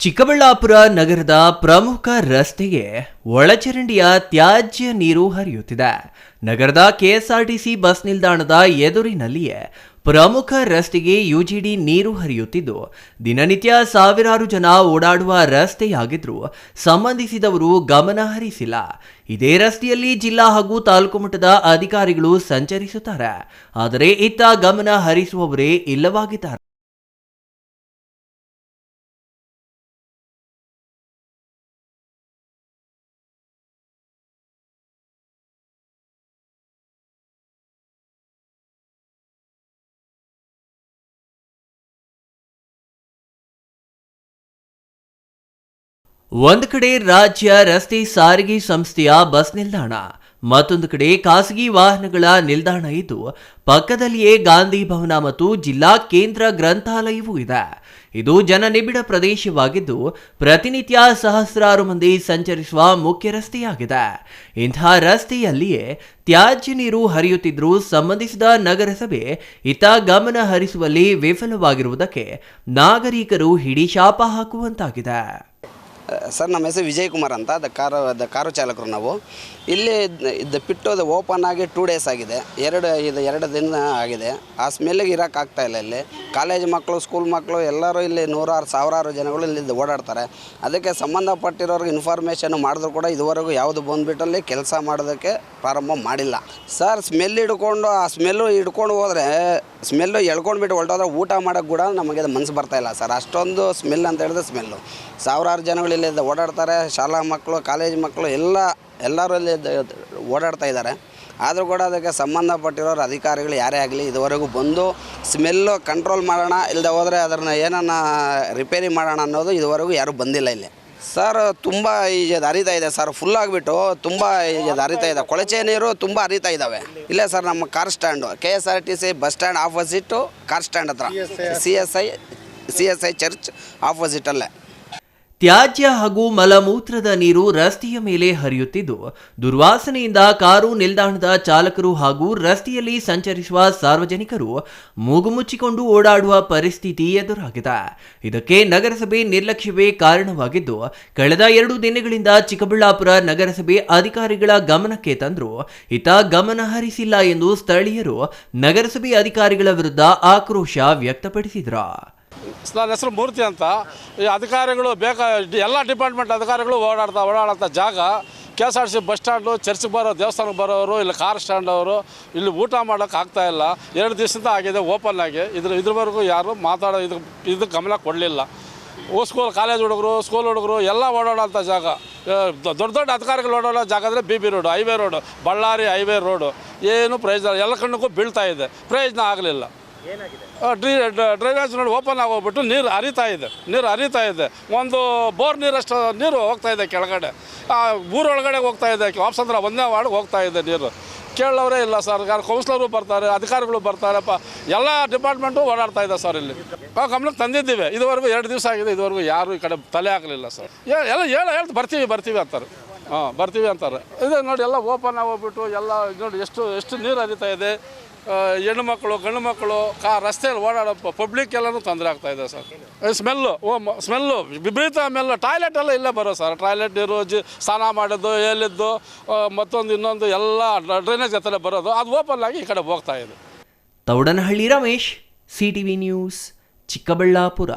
ಚಿಕ್ಕಬಳ್ಳಾಪುರ ನಗರದ ಪ್ರಮುಖ ರಸ್ತೆಗೆ ಒಳಚರಂಡಿಯ ತ್ಯಾಜ್ಯ ನೀರು ಹರಿಯುತ್ತಿದೆ. ನಗರದ ಕೆಎಸ್ಆರ್ಟಿಸಿ ಬಸ್ ನಿಲ್ದಾಣದ ಎದುರಿನಲ್ಲಿಯೇ ಪ್ರಮುಖ ರಸ್ತೆಗೆ ಯುಜಿಡಿ ನೀರು ಹರಿಯುತ್ತಿದ್ದು, ದಿನನಿತ್ಯ ಸಾವಿರಾರು ಜನ ಓಡಾಡುವ ರಸ್ತೆಯಾಗಿದ್ರೂ ಸಂಬಂಧಿಸಿದವರು ಗಮನ ಹರಿಸಿಲ್ಲ. ಇದೇ ರಸ್ತೆಯಲ್ಲಿ ಜಿಲ್ಲಾ ಹಾಗೂ ತಾಲೂಕು ಮಟ್ಟದ ಅಧಿಕಾರಿಗಳು ಸಂಚರಿಸುತ್ತಾರೆ. ಆದರೆ ಇತ್ತ ಗಮನ ಹರಿಸುವವರೇ ಇಲ್ಲವಾಗಿದ್ದಾರೆ. ಒಂದು ಕಡೆ ರಾಜ್ಯ ರಸ್ತೆ ಸಾರಿಗೆ ಸಂಸ್ಥೆಯ ಬಸ್ ನಿಲ್ದಾಣ, ಮತ್ತೊಂದು ಕಡೆ ಖಾಸಗಿ ವಾಹನಗಳ ನಿಲ್ದಾಣ ಇದ್ದು, ಪಕ್ಕದಲ್ಲಿಯೇ ಗಾಂಧಿ ಭವನ ಮತ್ತು ಜಿಲ್ಲಾ ಕೇಂದ್ರ ಗ್ರಂಥಾಲಯವೂ ಇದೆ. ಇದು ಜನನಿಬಿಡ ಪ್ರದೇಶವಾಗಿದ್ದು, ಪ್ರತಿನಿತ್ಯ ಸಹಸ್ರಾರು ಮಂದಿ ಸಂಚರಿಸುವ ಮುಖ್ಯ ರಸ್ತೆಯಾಗಿದೆ. ಇಂತಹ ರಸ್ತೆಯಲ್ಲಿಯೇ ತ್ಯಾಜ್ಯ ನೀರು ಹರಿಯುತ್ತಿದ್ದರೂ ಸಂಬಂಧಿಸಿದ ನಗರಸಭೆ ಇತ ಗಮನ ಹರಿಸುವಲ್ಲಿ ವಿಫಲವಾಗಿರುವುದಕ್ಕೆ ನಾಗರಿಕರು ಹಿಡಿಶಾಪ ಹಾಕುವಂತಾಗಿದೆ. ಸರ್, ನಮ್ಮ ಹೆಸರು ವಿಜಯ್ ಕುಮಾರ್ ಅಂತ. ದ ಕಾರು ಕಾರು ಚಾಲಕರು ನಾವು. ಇಲ್ಲಿ ದ ಅದು ಓಪನ್ ಆಗಿ ಟೂ ಡೇಸ್ ಆಗಿದೆ. ಎರಡು, ಇದು ಎರಡು ದಿನ ಆಗಿದೆ. ಆ ಸ್ಮೆಲ್ಲಿಗೆ ಇರೋಕ್ಕಾಗ್ತಾ ಇಲ್ಲ ಇಲ್ಲಿ. ಕಾಲೇಜ್ ಮಕ್ಕಳು ಸ್ಕೂಲ್ ಮಕ್ಕಳು ಎಲ್ಲರೂ ಇಲ್ಲಿ ನೂರಾರು, ಸಾವಿರಾರು ಜನಗಳು ಇಲ್ಲಿ ಓಡಾಡ್ತಾರೆ. ಅದಕ್ಕೆ ಸಂಬಂಧಪಟ್ಟಿರೋರಿಗೆ ಇನ್ಫಾರ್ಮೇಷನ್ ಮಾಡಿದ್ರು ಕೂಡ ಇದುವರೆಗೂ ಯಾವುದು ಬಂದುಬಿಟ್ಟಲ್ಲಿ ಕೆಲಸ ಮಾಡೋದಕ್ಕೆ ಪ್ರಾರಂಭ ಮಾಡಿಲ್ಲ. ಸರ್ ಸ್ಮೆಲ್ ಹಿಡ್ಕೊಂಡು, ಆ ಸ್ಮೆಲ್ಲು ಹಿಡ್ಕೊಂಡು ಹೋದರೆ ಸ್ಮೆಲ್ಲು ಎಳ್ಕೊಂಡ್ಬಿಟ್ಟು ಹೊರಟೋದ್ರೆ ಊಟ ಮಾಡೋಕ್ಕೆ ಕೂಡ ನಮಗೆ ಅದು ಮನಸ್ಸು ಬರ್ತಾ ಇಲ್ಲ ಸರ್. ಅಷ್ಟೊಂದು ಸ್ಮೆಲ್ ಅಂತ ಹೇಳಿದ್ರೆ ಸ್ಮೆಲ್ಲು ಸಾವಿರಾರು ಜನಗಳು ಇಲ್ಲಿ ಓಡಾಡ್ತಾರೆ ಶಾಲಾ ಮಕ್ಕಳು ಕಾಲೇಜ್ ಮಕ್ಕಳು ಎಲ್ಲ ಎಲ್ಲರೂ ಇಲ್ಲಿ ಓಡಾಡ್ತಾ ಇದ್ದಾರೆ. ಆದರೂ ಕೂಡ ಅದಕ್ಕೆ ಸಂಬಂಧಪಟ್ಟಿರೋರು ಅಧಿಕಾರಿಗಳು ಯಾರೇ ಆಗಲಿ ಇದುವರೆಗೂ ಬಂದು ಸ್ಮೆಲ್ಲು ಕಂಟ್ರೋಲ್ ಮಾಡೋಣ ಇಲ್ಲದೆ ಹೋದರೆ ಅದನ್ನು ಏನನ್ನ ರಿಪೇರಿ ಮಾಡೋಣ ಅನ್ನೋದು ಇದುವರೆಗೂ ಯಾರೂ ಬಂದಿಲ್ಲ ಇಲ್ಲಿ. ಸರ್ ತುಂಬ ಈಗ ಹರಿತಾ ಇದೆ ಸರ್ ಫುಲ್ ಆಗಿಬಿಟ್ಟು ತುಂಬ ಹರಿತಾ ಇದೆ. ಕೊಳಚೆ ನೀರು ತುಂಬ ಹರಿತಾ ಇದ್ದಾವೆ ಇಲ್ಲೇ ಸರ್ ನಮ್ಮ car stand K S R T C bus stand opposite car stand ಹತ್ರ. C S I C S I church ಆಪೋಸಿಟಲ್ಲೇ ತ್ಯಾಜ್ಯ ಹಾಗೂ ಮಲಮೂತ್ರದ ನೀರು ರಸ್ತೆಯ ಮೇಲೆ ಹರಿಯುತ್ತಿದ್ದು, ದುರ್ವಾಸನೆಯಿಂದ ಕಾರು ನಿಲ್ದಾಣದ ಚಾಲಕರು ಹಾಗೂ ರಸ್ತೆಯಲ್ಲಿ ಸಂಚರಿಸುವ ಸಾರ್ವಜನಿಕರು ಮೂಗು ಮುಚ್ಚಿಕೊಂಡು ಓಡಾಡುವ ಪರಿಸ್ಥಿತಿ ಎದುರಾಗಿದೆ. ಇದಕ್ಕೆ ನಗರಸಭೆ ನಿರ್ಲಕ್ಷ್ಯವೇ ಕಾರಣವಾಗಿದ್ದು, ಕಳೆದ ಎರಡು ದಿನಗಳಿಂದ ಚಿಕ್ಕಬಳ್ಳಾಪುರ ನಗರಸಭೆ ಅಧಿಕಾರಿಗಳ ಗಮನಕ್ಕೆ ತಂದ್ರು ಇತ ಗಮನ ಹರಿಸಿಲ್ಲ ಎಂದು ಸ್ಥಳೀಯರು ನಗರಸಭೆ ಅಧಿಕಾರಿಗಳ ವಿರುದ್ಧ ಆಕ್ರೋಶ ವ್ಯಕ್ತಪಡಿಸಿದ್ರು. ನನ್ನ ಹೆಸರು ಮೂರ್ತಿ ಅಂತ. ಈ ಅಧಿಕಾರಿಗಳು ಬೇಕಾ, ಎಲ್ಲ ಡಿಪಾರ್ಟ್ಮೆಂಟ್ ಅಧಿಕಾರಿಗಳು ಓಡಾಡ್ತಾ ಓಡಾಡೋಂಥ ಜಾಗ. K S R C bus stand, ಚರ್ಚ್ಗೆ ಬರೋ, ದೇವಸ್ಥಾನಕ್ಕೆ ಬರೋರು, ಇಲ್ಲಿ ಕಾರ್ ಸ್ಟ್ಯಾಂಡ್ ಅವರು, ಇಲ್ಲಿ ಊಟ ಮಾಡೋಕ್ಕೆ ಆಗ್ತಾ ಇಲ್ಲ. ಎರಡು ದಿವಸದಿಂದ ಆಗಿದೆ, ಓಪನ್ ಆಗಿ. ಇದ್ರ, ಇದ್ರವರೆಗೂ ಯಾರು ಮಾತಾಡೋ, ಇದು ಇದು ಗಮನ ಕೊಡಲಿಲ್ಲ. ಸ್ಕೂಲ್, ಕಾಲೇಜ್ ಹುಡುಗರು, ಸ್ಕೂಲ್ ಹುಡುಗರು ಎಲ್ಲ ಓಡಾಡೋಂಥ ಜಾಗ. ದೊಡ್ಡ ದೊಡ್ಡ ಅಧಿಕಾರಿಗಳು ಓಡಾಡೋ ಜಾಗ ಅಂದರೆ B B road, highway road, Ballari highway road. ಏನು ಪ್ರಯೋಜನ ಎಲ್ಲ ಕಣ್ಣಕ್ಕೂ ಬೀಳ್ತಾ ಇದೆ. ಪ್ರಯೋಜನ ಆಗಲಿಲ್ಲ. ಡ್ರೈ ಡ್ರೈನೇಜ್ ನೋಡಿ ಓಪನ್ ಆಗೋಗ್ಬಿಟ್ಟು ನೀರು ಹರಿತಾ ಇದೆ ನೀರು ಹರಿತಾ ಇದೆ. ಒಂದು ಬೋರ್ ನೀರಷ್ಟು ನೀರು ಹೋಗ್ತಾ ಇದೆ ಕೆಳಗಡೆ. ಆ, ಊರೊಳಗಡೆ ಹೋಗ್ತಾ ಇದೆ. ವಾಪಸಂದ್ರ ಒಂದನೇ ವಾರ್ಡ್ ಹೋಗ್ತಾ ಇದೆ ನೀರು. ಕೇಳೋರೇ ಇಲ್ಲ ಸರ್ ಕೌನ್ಸಿಲರು ಬರ್ತಾರೆ ಅಧಿಕಾರಿಗಳು ಬರ್ತಾರಪ್ಪ ಎಲ್ಲ ಡಿಪಾರ್ಟ್ಮೆಂಟು ಓಡಾಡ್ತಾ ಇದೆ ಸರ್ ಇಲ್ಲಿ. ನಾವು ಗಮನಕ್ಕೆ ತಂದಿದ್ದೀವಿ. ಇದುವರೆಗೂ ಎರಡು ದಿವಸ ಆಗಿದೆ ಇದುವರೆಗೂ ಯಾರು ಈ ಕಡೆ ತಲೆ ಹಾಕಲಿಲ್ಲ ಸರ್. ಎಲ್ಲ ಹೇಳ ಹೇಳ್ತು ಬರ್ತೀವಿ ಬರ್ತೀವಿ ಅಂತಾರೆ. ಹಾಂ ಬರ್ತೀವಿ ಅಂತಾರೆ. ಇದೆ ನೋಡಿ ಎಲ್ಲ ಓಪನ್ ಆಗೋಗ್ಬಿಟ್ಟು ಎಲ್ಲ ನೋಡಿ ಎಷ್ಟು ಎಷ್ಟು ನೀರು ಹರಿತಾ ಇದೆ. ಹೆಣ್ಣು ಮಕ್ಕಳು, ಗಂಡು ಮಕ್ಕಳು, ಕಾ, ರಸ್ತೆಯಲ್ಲಿ ಓಡಾಡೋ ಪಬ್ಲಿಕ್ ಎಲ್ಲನೂ ತೊಂದರೆ ಆಗ್ತಾ ಇದೆ ಸರ್. ಸ್ಮೆಲ್ಲು ಓ ಸ್ಮೆಲ್ಲು ವಿಪರೀತ ಸ್ಮೆಲ್ಲು ಟಾಯ್ಲೆಟ್ ಎಲ್ಲ ಇಲ್ಲೇ ಬರೋ ಸರ್. ಟಾಯ್ಲೆಟ್ ಜಿ, ಸ್ನಾನ ಮಾಡೋದು ಎಲ್ಲಿದ್ದು ಮತ್ತೊಂದು ಇನ್ನೊಂದು ಎಲ್ಲ ಡ್ರೈನೇಜ್ ಹತ್ತಿರ ಬರೋದು, ಅದು ಓಪನ್ ಆಗಿ ಈ ಕಡೆ ಹೋಗ್ತಾ ಇದೆ. Taudanahalli Ramesh C T V news Chikkaballapur.